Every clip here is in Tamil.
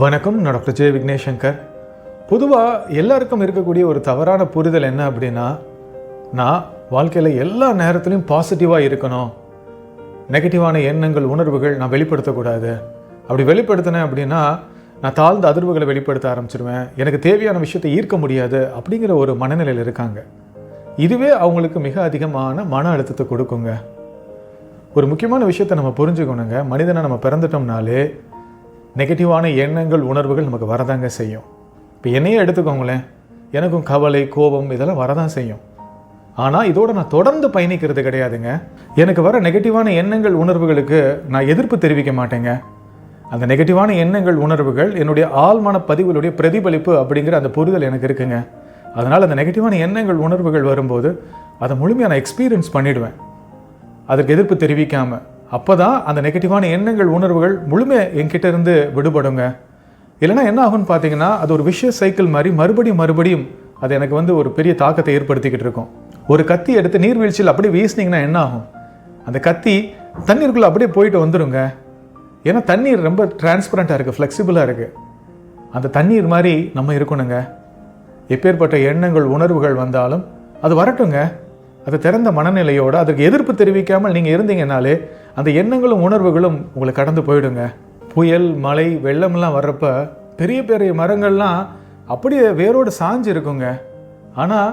வணக்கம் நான் டாக்டர் ஜெய விக்னேஷங்கர். பொதுவாக எல்லாருக்கும் இருக்கக்கூடிய ஒரு தவறான புரிதல் என்ன அப்படின்னா நான் வாழ்க்கையில் எல்லா நேரத்துலையும் பாசிட்டிவாக இருக்கணும். நெகட்டிவான எண்ணங்கள் உணர்வுகள் நான் வெளிப்படுத்தக்கூடாது. அப்படி வெளிப்படுத்தினேன் அப்படின்னா நான் தாழ்ந்த அதிர்வுகளை வெளிப்படுத்த ஆரம்பிச்சிருவேன். எனக்கு தேவையான விஷயத்தை ஈர்க்க முடியாது அப்படிங்கிற ஒரு மனநிலையில் இருக்காங்க. இதுவே அவங்களுக்கு மிக அதிகமான மன அழுத்தத்தை கொடுக்குங்க. ஒரு முக்கியமான விஷயத்தை நம்ம புரிஞ்சுக்கணுங்க. மனிதனை நம்ம பிறந்துட்டோம்னாலே நெகட்டிவான எண்ணங்கள் உணர்வுகள் நமக்கு வரதாங்க செய்யும். இப்போ என்னையே எடுத்துக்கோங்களேன். எனக்கும் கவலை கோபம் இதெல்லாம் வரதான் செய்யும். ஆனால் இதோடு நான் தொடர்ந்து பயணிக்கிறது கிடையாதுங்க. எனக்கு வர நெகட்டிவான எண்ணங்கள் உணர்வுகளுக்கு நான் எதிர்ப்பு தெரிவிக்க மாட்டேங்க. அந்த நெகட்டிவான எண்ணங்கள் உணர்வுகள் என்னுடைய ஆழ்மான பதிவுகளுடைய பிரதிபலிப்பு அப்படிங்கிற அந்த புரிதல் எனக்கு இருக்குங்க. அதனால் அந்த நெகட்டிவான எண்ணங்கள் உணர்வுகள் வரும்போது அதை முழுமையாக நான் எக்ஸ்பீரியன்ஸ் பண்ணிடுவேன். அதற்கு எதிர்ப்பு தெரிவிக்காமல் அப்போ தான் அந்த நெகட்டிவான எண்ணங்கள் உணர்வுகள் முழுமையாக என்கிட்ட இருந்து விடுபடுங்க. இல்லைன்னா என்ன ஆகும்னு பார்த்தீங்கன்னா அது ஒரு விஷய சைக்கிள் மாதிரி மறுபடியும் மறுபடியும் அது எனக்கு வந்து ஒரு பெரிய தாக்கத்தை ஏற்படுத்திக்கிட்டு இருக்கும். ஒரு கத்தி எடுத்து நீர்வீழ்ச்சியில் அப்படியே வீசினீங்கன்னா என்ன ஆகும்? அந்த கத்தி தண்ணீருக்குள்ளே அப்படியே போயிட்டு வந்துடுங்க ஏன்னா தண்ணீர் ரொம்ப டிரான்ஸ்பரண்ட்டாக இருக்குது ஃப்ளெக்சிபிளாக இருக்குது அந்த தண்ணீர் மாதிரி நம்ம இருக்கணுங்க. எப்பேற்பட்ட எண்ணங்கள் உணர்வுகள் வந்தாலும் அது வரட்டுங்க. அது திறந்த மனநிலையோடு அதுக்கு எதிர்ப்பு தெரிவிக்காமல் நீங்கள் இருந்தீங்கனாலே அந்த எண்ணங்களும் உணர்வுகளும் உங்களை கடந்து போயிடுங்க. புயல் மழை வெள்ளம்லாம் வர்றப்ப பெரிய பெரிய மரங்கள்லாம் அப்படியே வேரோடு சாஞ்சு இருக்குங்க. ஆனால்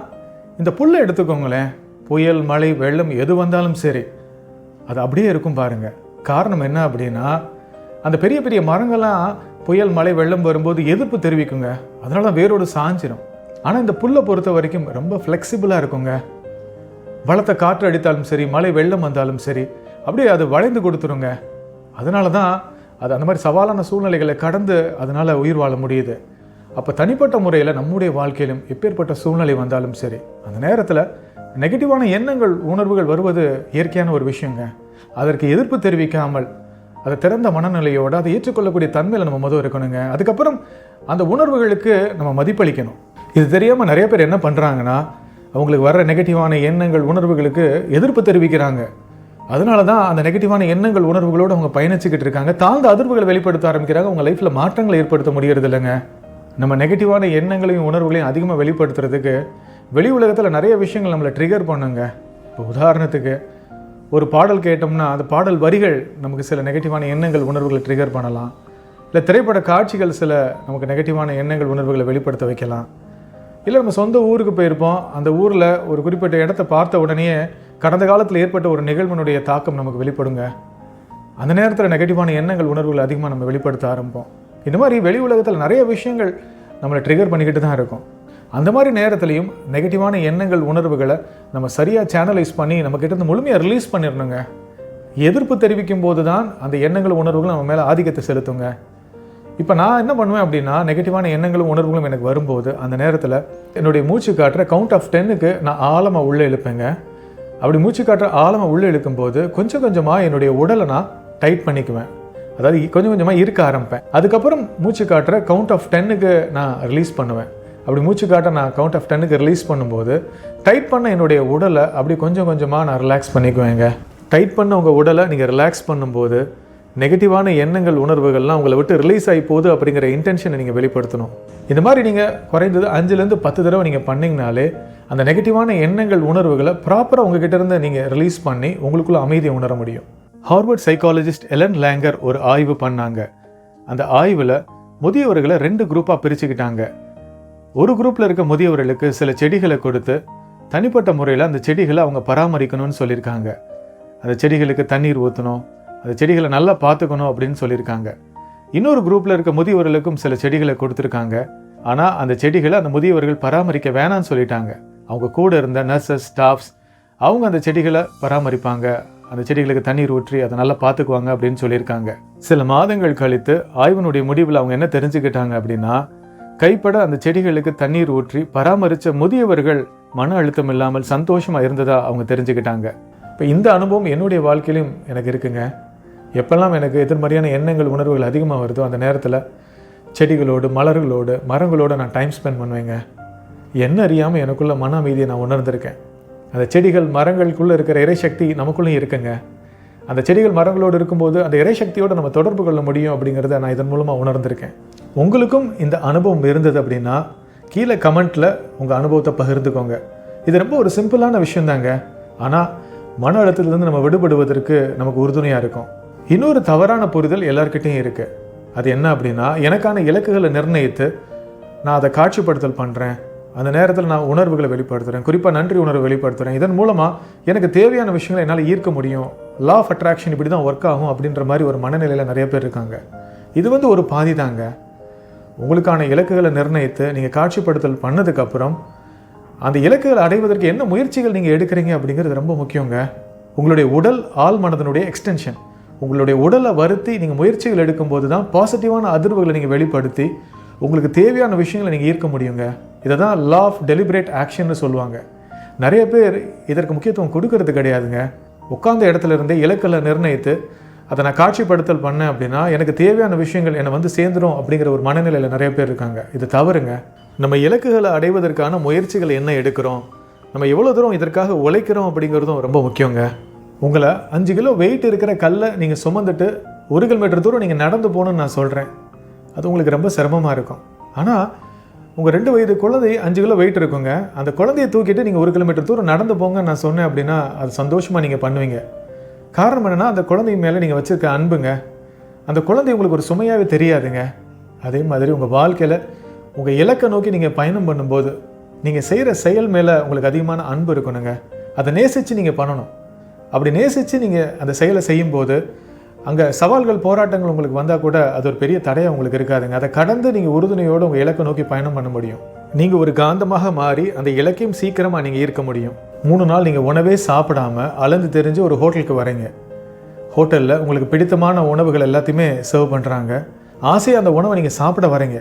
இந்த புல்லை எடுத்துக்கோங்களேன். புயல் மழை வெள்ளம் எது வந்தாலும் சரி அது அப்படியே இருக்கும் பாருங்கள் காரணம் என்ன அப்படின்னா அந்த பெரிய பெரிய மரங்கள்லாம் புயல் மழை வெள்ளம் வரும்போது எதிர்ப்பு தெரிவிக்குங்க. அதனால தான் வேரோடு சாஞ்சிடும் ஆனால் இந்த புல்லை பொறுத்த வரைக்கும் ரொம்ப ஃப்ளெக்சிபிளாக இருக்குங்க. பலத்த காற்று அடித்தாலும் சரி மழை வெள்ளம் வந்தாலும் சரி அப்படியே அது வளைந்து கொடுத்துருங்க. அதனால தான் அது அந்த மாதிரி சவாலான சூழ்நிலைகளை கடந்து அதனால் உயிர் வாழ முடியுது. அப்போ தனிப்பட்ட முறையில் நம்முடைய வாழ்க்கையிலும் எப்பேற்பட்ட சூழ்நிலை வந்தாலும் சரி அந்த நேரத்தில் நெகட்டிவான எண்ணங்கள் உணர்வுகள் வருவது இயற்கையான ஒரு விஷயங்க. அதற்கு எதிர்ப்பு தெரிவிக்காமல் அதை திறந்த மனநிலையோடு அதை ஏற்றுக்கொள்ளக்கூடிய தன்மையில் நம்ம முதல் இருக்கணுங்க. அதுக்கப்புறம் அந்த உணர்வுகளுக்கு நம்ம மதிப்பளிக்கணும். இது தெரியாமல் நிறைய பேர் என்ன பண்ணுறாங்கன்னா அவங்களுக்கு வர்ற நெகட்டிவான எண்ணங்கள் உணர்வுகளுக்கு எதிர்ப்பு தெரிவிக்கிறாங்க. அதனால தான் அந்த நெகட்டிவான எண்ணங்கள் உணர்வுகளோடு அவங்க பயணிச்சுக்கிட்டு இருக்காங்க. தாழ்ந்த அதிர்வுகளை வெளிப்படுத்த ஆரம்பிக்கிறாங்க. அவங்க லைஃப்பில் மாற்றங்களை ஏற்படுத்த முடியறது இல்லைங்க. நம்ம நெகட்டிவான எண்ணங்களையும் உணர்வுகளையும் அதிகமாக வெளிப்படுத்துறதுக்கு வெளி உலகத்தில் நிறைய விஷயங்கள் நம்மளை ட்ரிகர் பண்ணுங்க. இப்போ உதாரணத்துக்கு ஒரு பாடல் கேட்டோம்னா அந்த பாடல் வரிகள் நமக்கு சில நெகட்டிவான எண்ணங்கள் உணர்வுகளை ட்ரிகர் பண்ணலாம். இல்லை திரைப்பட காட்சிகள் சில நமக்கு நெகட்டிவான எண்ணங்கள் உணர்வுகளை வெளிப்படுத்த வைக்கலாம். இல்லை நம்ம சொந்த ஊருக்கு போயிருப்போம். அந்த ஊரில் ஒரு குறிப்பிட்ட இடத்த பார்த்த உடனே கடந்த காலத்தில் ஏற்பட்ட ஒரு நிகழ்வினுடைய தாக்கம் நமக்கு வெளிப்படுங்க. அந்த நேரத்தில் நெகட்டிவான எண்ணங்கள் உணர்வுகள் அதிகமாக நம்ம வெளிப்படுத்த ஆரம்பிப்போம். இந்த மாதிரி வெளி உலகத்தில் நிறைய விஷயங்கள் நம்மளை ட்ரிகர் பண்ணிக்கிட்டு தான் இருக்கும். அந்த மாதிரி நேரத்துலையும் நெகட்டிவான எண்ணங்கள் உணர்வுகளை நம்ம சரியாக சேனலைஸ் பண்ணி நம்மக்கிட்ட இருந்து முழுமையாக ரிலீஸ் பண்ணிடணுங்க எதிர்ப்பு தெரிவிக்கும் போது தான் அந்த எண்ணங்கள் உணர்வுகள் நம்ம மேலே ஆதிக்கத்தை செலுத்துங்க. இப்போ நான் என்ன பண்ணுவேன் அப்படின்னா நெகட்டிவான எண்ணங்களும் உணர்வுகளும் எனக்கு வரும்போது அந்த நேரத்தில் என்னுடைய மூச்சு காட்டுற கவுண்ட் ஆஃப் டென்னுக்கு நான் ஆழமாக உள்ளே இழுப்பேங்க. அப்படி மூச்சு காட்டுற ஆழமாக உள்ளே இழுக்கும்போது கொஞ்சம் கொஞ்சமாக என்னுடைய உடலை நான் டைட் பண்ணிக்குவேன். அதாவது கொஞ்சம் கொஞ்சமாக இருக்க ஆரம்பிப்பேன். அதுக்கப்புறம் மூச்சு காட்டுற கவுண்ட் ஆஃப் டென்னுக்கு நான் ரிலீஸ் பண்ணுவேன். அப்படி மூச்சு காட்ட நான் கவுண்ட் ஆஃப் டென்னுக்கு ரிலீஸ் பண்ணும்போது டைட் பண்ண என்னுடைய உடலை அப்படி கொஞ்சம் கொஞ்சமாக நான் ரிலாக்ஸ் பண்ணிக்குவேங்க. டைட் பண்ண உங்கள் உடலை நீங்கள் ரிலாக்ஸ் பண்ணும்போது நெகட்டிவான எண்ணங்கள் உணர்வுகள்லாம் உங்களை விட்டு ரிலீஸ் ஆகி போகுது அப்படிங்கிற இன்டென்ஷனை நீங்கள் வெளிப்படுத்தணும். இந்த மாதிரி நீங்கள் குறைந்தது அஞ்சுலேருந்து பத்து தடவை நீங்கள் பண்ணிங்கனாலே அந்த நெகட்டிவான எண்ணங்கள் உணர்வுகளை ப்ராப்பராக உங்ககிட்ட இருந்து நீங்கள் ரிலீஸ் பண்ணி உங்களுக்குள்ள அமைதியை உணர முடியும். ஹார்வர்ட் சைக்காலஜிஸ்ட் எலன் லேங்கர் ஒரு ஆய்வு பண்ணாங்க. அந்த ஆய்வில் முதியவர்களை ரெண்டு குரூப்பாக பிரிச்சுக்கிட்டாங்க. ஒரு குரூப்பில் இருக்க முதியவர்களுக்கு சில செடிகளை கொடுத்து தனிப்பட்ட முறையில் அந்த செடிகளை அவங்க பராமரிக்கணும்னு சொல்லியிருக்காங்க. அந்த செடிகளுக்கு தண்ணீர் ஊற்றணும் அந்த செடிகளை நல்லா பார்த்துக்கணும் அப்படின்னு சொல்லியிருக்காங்க. இன்னொரு குரூப்பில் இருக்க முதியவர்களுக்கும் சில செடிகளை கொடுத்துருக்காங்க. ஆனால் அந்த செடிகளை அந்த முதியவர்கள் பராமரிக்க வேணாம்னு சொல்லிட்டாங்க. அவங்க கூட இருந்த நர்சஸ் ஸ்டாஃப்ஸ் அவங்க அந்த செடிகளை பராமரிப்பாங்க. அந்த செடிகளுக்கு தண்ணீர் ஊற்றி அதை நல்லா பார்த்துக்குவாங்க அப்படின்னு சொல்லியிருக்காங்க. சில மாதங்கள் கழித்து ஆய்வினுடைய முடிவில் அவங்க என்ன தெரிஞ்சுக்கிட்டாங்க அப்படின்னா கைப்பட அந்த செடிகளுக்கு தண்ணீர் ஊற்றி பராமரித்த முதியவர்கள் மன அழுத்தம் இல்லாமல் சந்தோஷமாக இருந்ததாக அவங்க தெரிஞ்சுக்கிட்டாங்க. இப்போ இந்த அனுபவம் என்னுடைய வாழ்க்கையிலும் எனக்கு இருக்குங்க. எப்பெல்லாம் எனக்கு எதிர்மறையான எண்ணங்கள் உணர்வுகள் அதிகமாக வருதோ அந்த நேரத்தில் செடிகளோடு மலர்களோடு மரங்களோடு நான் டைம் ஸ்பெண்ட் பண்ணுவேங்க. என்ன அறியாமல் எனக்குள்ள மன அமைதியை நான் உணர்ந்திருக்கேன். அந்த செடிகள் மரங்களுக்குள்ளே இருக்கிற இறைசக்தி நமக்குள்ளேயும் இருக்குங்க. அந்த செடிகள் மரங்களோடு இருக்கும்போது அந்த இறைசக்தியோடு நம்ம தொடர்பு கொள்ள முடியும் அப்படிங்கிறத நான் இதன் மூலமாக உணர்ந்திருக்கேன். உங்களுக்கும் இந்த அனுபவம் இருந்தது அப்படின்னா கீழே கமெண்ட்டில் உங்கள் அனுபவத்தை பகிர்ந்துக்கோங்க. இது ரொம்ப ஒரு சிம்பிளான விஷயந்தாங்க ஆனால் மன அழுத்தத்துலேருந்து நம்ம விடுபடுவதற்கு நமக்கு உறுதுணையாக இருக்கும். இன்னொரு தவறான புரிதல் எல்லார்கிட்டேயும் இருக்குது அது என்ன அப்படின்னா எனக்கான இலக்குகளை நிர்ணயித்து நான் அதை காட்சிப்படுத்தல் பண்ணுறேன் அந்த நேரத்தில் நான் உணர்வுகளை வெளிப்படுத்துகிறேன் குறிப்பாக நன்றி உணர்வு வெளிப்படுத்துகிறேன் இதன் மூலமாக எனக்கு தேவையான விஷயங்களை என்னால் ஈர்க்க முடியும். லா ஆஃப் அட்ராக்ஷன் இப்படி தான் ஒர்க் ஆகும் அப்படின்ற மாதிரி ஒரு மனநிலையில் நிறைய பேர் இருக்காங்க. இது வந்து ஒரு பாதி தாங்க. உங்களுக்கான இலக்குகளை நிர்ணயித்து நீங்கள் காட்சிப்படுத்தல் பண்ணதுக்கப்புறம் அந்த இலக்குகளை அடைவதற்கு என்ன முயற்சிகள் நீங்கள் எடுக்கிறீங்க அப்படிங்கிறது ரொம்ப முக்கியங்க. உங்களுடைய உடல் ஆள் மனதனுடைய எக்ஸ்டென்ஷன் உங்களுடைய உடலை வருத்தி நீங்கள் முயற்சிகள் எடுக்கும்போது தான் பாசிட்டிவான அதிர்வுகளை நீங்கள் வெளிப்படுத்தி உங்களுக்கு தேவையான விஷயங்களை நீங்கள் ஈர்க்க முடியுங்க. இதை தான் லா ஆஃப் டெலிபரேட் ஆக்ஷன்னு சொல்லுவாங்க. நிறைய பேர் இதற்கு முக்கியத்துவம் கொடுக்கறது கிடையாதுங்க. உட்கார்ந்த இடத்துல இருந்தே இலக்களை நிர்ணயித்து அதை நான் காட்சிப்படுத்தல் பண்ணேன் அப்படின்னா எனக்கு தேவையான விஷயங்கள் என்னை வந்து சேர்ந்துடும் அப்படிங்கிற ஒரு மனநிலையில் நிறைய பேர் இருக்காங்க. இது தவறுங்க. நம்ம இலக்குகளை அடைவதற்கான முயற்சிகள் என்ன எடுக்கிறோம்? நம்ம எவ்வளோ தூரம் இதற்காக உழைக்கிறோம் அப்படிங்கிறதும் ரொம்ப முக்கியங்க. உங்களை அஞ்சு கிலோ வெயிட் இருக்கிற கல்லை நீங்கள் சுமந்துட்டு ஒரு கிலோமீட்டர் தூரம் நீங்கள் நடந்து போகணும்னு நான் சொல்கிறேன் அது உங்களுக்கு ரொம்ப சிரமமாக இருக்கும். ஆனால் உங்கள் ரெண்டு வயது குழந்தை அஞ்சு கிலோ வெயிட் இருக்குங்க. அந்த குழந்தையை தூக்கிட்டு நீங்கள் ஒரு கிலோமீட்டர் தூரம் நடந்து போங்க நான் சொன்னேன் அப்படின்னா அது சந்தோஷமாக நீங்கள் பண்ணுவீங்க. காரணம் என்னென்னா அந்த குழந்தை மேலே நீங்கள் வச்சுருக்க அன்புங்க அந்த குழந்தை உங்களுக்கு ஒரு சுமையாகவே தெரியாதுங்க. அதே மாதிரி உங்கள் வாழ்க்கையில் உங்கள் இலக்கை நோக்கி நீங்கள் பயணம் பண்ணும்போது நீங்கள் செய்கிற செயல் மேலே உங்களுக்கு அதிகமான அன்பு இருக்கணுங்க. அதை நேசித்து நீங்கள் பண்ணணும். அப்படி நேசித்து நீங்கள் அந்த செயலை செய்யும்போது அங்கே சவால்கள் போராட்டங்கள் உங்களுக்கு வந்தால் கூட அது ஒரு பெரிய தடையாக உங்களுக்கு இருக்காதுங்க. அதை கடந்து நீங்கள் உறுதுணையோடு உங்கள் இலக்கை நோக்கி பயணம் பண்ண முடியும். நீங்கள் ஒரு காந்தமாக மாறி அந்த இலக்கையும் சீக்கிரமாக நீங்கள் ஈர்க்க முடியும். மூணு நாள் நீங்கள் உணவே சாப்பிடாம அளந்து தெரிஞ்சு ஒரு ஹோட்டலுக்கு வரீங்க. ஹோட்டலில் உங்களுக்கு பிடித்தமான உணவுகள் எல்லாத்தையுமே சர்வ் பண்ணுறாங்க ஆசையாக அந்த உணவை நீங்கள் சாப்பிட வரீங்க.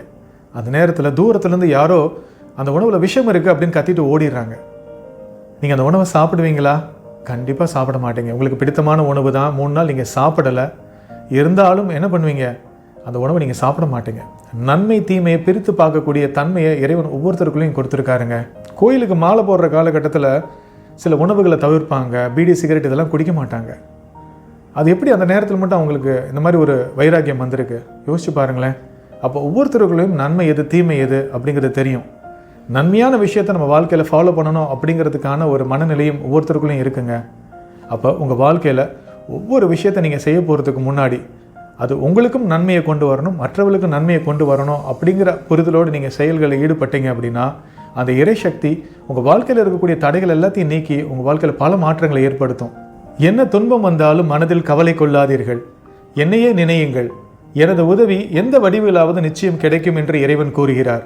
அந்த நேரத்தில் தூரத்துலேருந்து யாரோ அந்த உணவில் விஷம் இருக்குது அப்படின்னு கத்திட்டு ஓடிடுறாங்க. நீங்கள் அந்த உணவை சாப்பிடுவீங்களா? கண்டிப்பாக சாப்பிட மாட்டீங்க. உங்களுக்கு பிடித்தமான உணவு தான். மூணு நாள் நீங்கள் சாப்பிடலை. இருந்தாலும் என்ன பண்ணுவீங்க? அந்த உணவை நீங்கள் சாப்பிட மாட்டீங்க. நன்மை தீமையை பிரித்து பார்க்கக்கூடிய தன்மையை இறைவன் ஒவ்வொருத்தருக்குள்ளேயும் கொடுத்துருக்காருங்க. கோயிலுக்கு மாலை போடுற காலகட்டத்தில் சில உணவுகளை தவிர்ப்பாங்க. பீடி சிகரெட் இதெல்லாம் குடிக்க மாட்டாங்க. அது எப்படி அந்த நேரத்தில் மட்டும் அவங்களுக்கு இந்த மாதிரி ஒரு வைராக்கியம் வந்திருக்கு? யோசிச்சு பாருங்களேன். அப்போ ஒவ்வொருத்தருக்குள்ளேயும் நன்மை எது தீமை எது அப்படிங்கிறது தெரியும். நன்மையான விஷயத்தை நம்ம வாழ்க்கையில் ஃபாலோ பண்ணணும் அப்படிங்கிறதுக்கான ஒரு மனநிலையும் ஒவ்வொருத்தருக்குள்ளேயும் இருக்குங்க. அப்போ உங்கள் வாழ்க்கையில் ஒவ்வொரு விஷயத்தை நீங்கள் செய்ய போகிறதுக்கு முன்னாடி அது உங்களுக்கும் நன்மையை கொண்டு வரணும் மற்றவர்களுக்கும் நன்மையை கொண்டு வரணும் அப்படிங்கிற புரிதலோடு நீங்கள் செயல்களில் ஈடுபட்டீங்க அப்படின்னா அந்த இறைசக்தி உங்கள் வாழ்க்கையில் இருக்கக்கூடிய தடைகள் எல்லாத்தையும் நீக்கி உங்கள் வாழ்க்கையில் பல மாற்றங்களை ஏற்படுத்தும். என்ன துன்பம் வந்தாலும் மனதில் கவலை கொள்ளாதீர்கள். என்னையே நினையுங்கள். எனது உதவி எந்த வடிவிலாவது நிச்சயம் கிடைக்கும் என்று இறைவன் கூறுகிறார்.